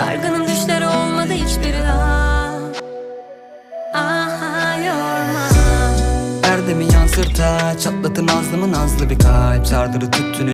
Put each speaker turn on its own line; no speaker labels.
Dargınım düşleri olmadı hiçbiri ah. Aha yorma
Erdemi yansırta Çatlatın nazlı mı nazlı bir kalp Sardırı tüttünü